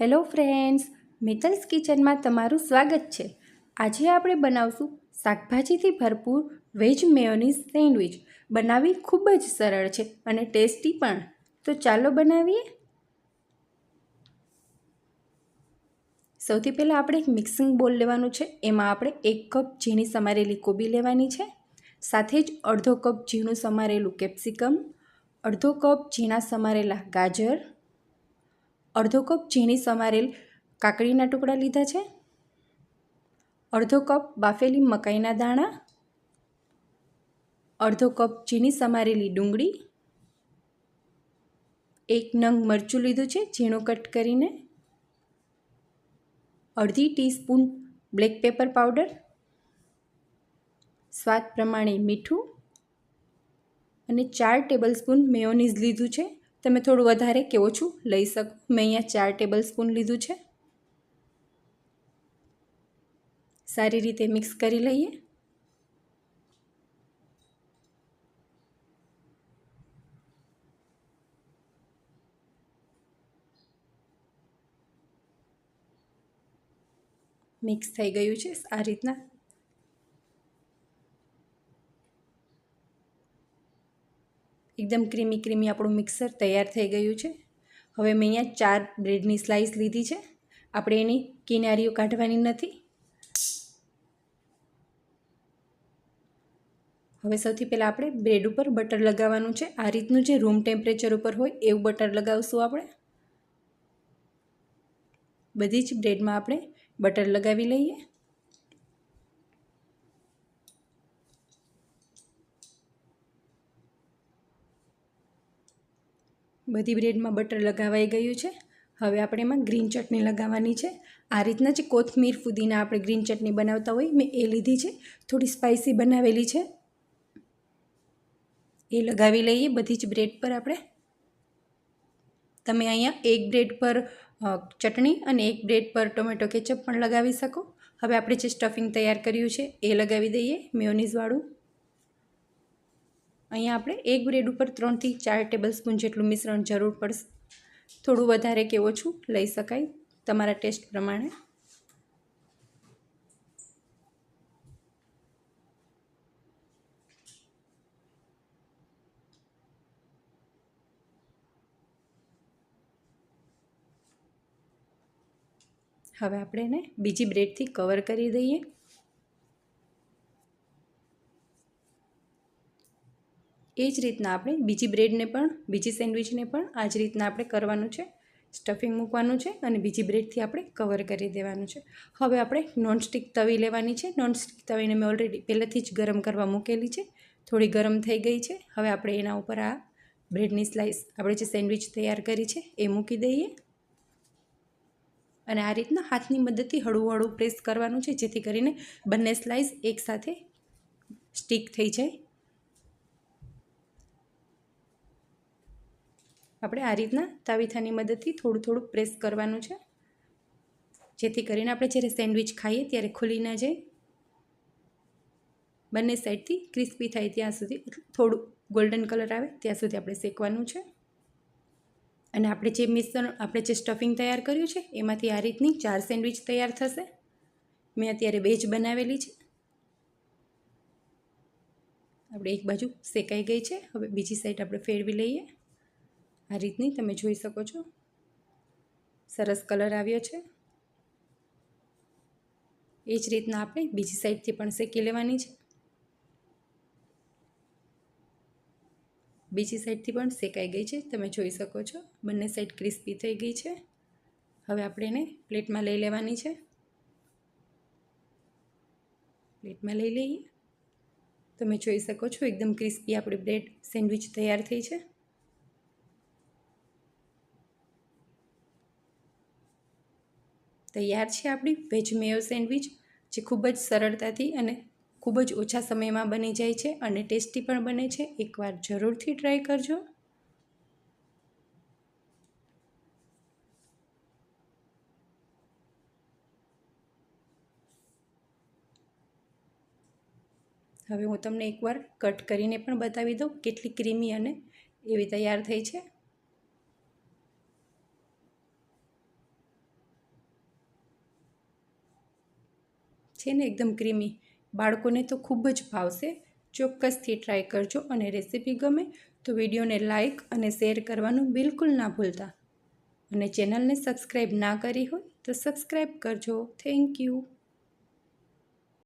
Hello friends, મિતલ્સ કિચનમાં તમારું સ્વાગત છે. આજે આપણે બનાવશું શાકભાજીથી ભરપૂર વેજ મેયોનીઝ સેન્ડવિચ. બનાવવી ખૂબ જ સરળ છે અને ટેસ્ટી પણ. તો ચાલો બનાવીએ. સૌથી પહેલાં આપણે એક મિક્સિંગ બોલ લેવાનું છે. એમાં આપણે એક કપ ઝીણી સમારેલી કોબી લેવાની છે. સાથે જ અડધો કપ ઝીણું સમારેલું કેપ્સિકમ, અડધો કપ ઝીણા સમારેલા ગાજર અડધો કપ ઝીણી સમારેલ કાકડીના ટુકડા લીધા છે. અડધો કપ બાફેલી મકાઈના દાણા. અડધો કપ ઝીણી સમારેલી ડુંગળી. એક નંગ મરચું લીધું છે, ઝીણું કટ કરીને. અડધી ટીસ્પૂન બ્લેક પેપર પાવડર. સ્વાદ પ્રમાણે મીઠું. અને ચાર ટેબલ સ્પૂન મેયોનીઝ લીધું છે. તમે થોડું વધારે કે ઓછું લઈ શકો. મેં અહીંયા ચાર ટેબલ સ્પૂન લીધું છે. સારી રીતે મિક્સ કરી લઈએ. મિક્સ થઈ ગયું છે આ રીતના. એકદમ ક્રીમી ક્રીમી આપણું મિક્સર તૈયાર થઈ ગયું છે. હવે મેં અહીંયા ચાર બ્રેડની સ્લાઇસ લીધી છે. આપણે એની કિનારીઓ કાઢવાની નથી. હવે સૌથી પહેલાં આપણે બ્રેડ ઉપર બટર લગાવવાનું છે. આ રીતનું જે રૂમ ટેમ્પરેચર ઉપર હોય એવું બટર લગાવશું આપણે. બધી જ બ્રેડમાં આપણે બટર લગાવી લઈએ. બધી બ્રેડમાં બટર લગાવાઈ ગયું છે. હવે આપણે એમાં ગ્રીન ચટણી લગાવવાની છે. આ રીતના જે કોથમીર ફુદીના આપણે ગ્રીન ચટણી બનાવતા હોય, મેં એ લીધી છે. થોડી સ્પાઇસી બનાવેલી છે. એ લગાવી લઈએ બધી જ બ્રેડ પર આપણે. તમે અહીંયા એક બ્રેડ પર ચટણી અને એક બ્રેડ પર ટોમેટો કેચઅપ પણ લગાવી શકો. હવે આપણે જે સ્ટફિંગ તૈયાર કર્યું છે, એ લગાવી દઈએ મેયોનીઝવાળું. અહીંયા આપણે એક બ્રેડ ઉપર ત્રણથી ચાર ટેબલ સ્પૂન જેટલું મિશ્રણ જરૂર પડશે. થોડું વધારે કે ઓછું લઈ શકાય તમારા ટેસ્ટ પ્રમાણે. હવે આપણે એને બીજી બ્રેડથી કવર કરી દઈએ. એ જ રીતના આપણે બીજી બ્રેડને પણ, બીજી સેન્ડવિચને પણ આ જ રીતના આપણે કરવાનું છે. સ્ટફિંગ મૂકવાનું છે અને બીજી બ્રેડથી આપણે કવર કરી દેવાનું છે. હવે આપણે નોનસ્ટિક તવી લેવાની છે. નોનસ્ટિક તવીને મેં ઓલરેડી પહેલેથી જ ગરમ કરવા મૂકેલી છે. થોડી ગરમ થઈ ગઈ છે. હવે આપણે એના ઉપર આ બ્રેડની સ્લાઇસ આપણે જે સેન્ડવિચ તૈયાર કરી છે એ મૂકી દઈએ. અને આ રીતના હાથની મદદથી હળવું હળવું પ્રેસ કરવાનું છે, જેથી કરીને બંને સ્લાઇસ એકસાથે સ્ટીક થઈ જાય. આપણે આ રીતના તાવીથાની મદદથી થોડું થોડું પ્રેસ કરવાનું છે. જેથી કરીને આપણે જ્યારે સેન્ડવિચ ખાઈએ ત્યારે ખુલી ના જાય. બંને સાઈડથી ક્રિસ્પી થાય ત્યાં સુધી થોડું ગોલ્ડન કલર આવે ત્યાં સુધી આપણે શેકવાનું છે. અને આપણે જે મિશ્રણ, આપણે જે સ્ટફિંગ તૈયાર કર્યું છે, એમાંથી આ રીતની ચાર સેન્ડવિચ તૈયાર થશે. મેં અત્યારે બેજ બનાવેલી છે. આપણે એક બાજુ શેકાઈ ગઈ છે. હવે બીજી સાઈડ આપણે ફેરવી લઈએ. આ રીતની તમે જોઈ શકો છો. સરસ કલર આવ્યો છે. એ જ રીતના આપણે બીજી સાઈડથી પણ શેકી લેવાની છે. બીજી સાઈડથી પણ શેકાઈ ગઈ છે, તમે જોઈ શકો છો. બંને સાઈડ ક્રિસ્પી થઈ ગઈ છે. હવે આપણે એને પ્લેટમાં લઈ લેવાની છે. પ્લેટમાં લઈ લઈએ. તમે જોઈ શકો છો, એકદમ ક્રિસ્પી આપણી બ્રેડ સેન્ડવિચ તૈયાર થઈ છે. તૈયાર છે આપણી વેજ મેયો સેન્ડવિચ, જે ખૂબ જ સરળતાથી અને ખૂબ જ ઓછા સમયમાં બની જાય છે અને ટેસ્ટી પણ બને છે. એકવાર જરૂરથી ટ્રાય કરજો. હવે હું તમને એકવાર કટ કરીને પણ બતાવી દઉં કેટલી ક્રીમી અને એવી તૈયાર થઈ છે. છે ને એકદમ ક્રીમી. બાળકોને તો ખૂબ જ ભાવશે. ચોક્કસથી ટ્રાય કરજો અને રેસીપી ગમે તો વિડીયોને લાઇક અને શેર કરવાનું બિલકુલ ના ભૂલતા. અને ચેનલને સબસ્ક્રાઈબ ના કરી હોય તો સબસ્ક્રાઈબ કરજો. Thank you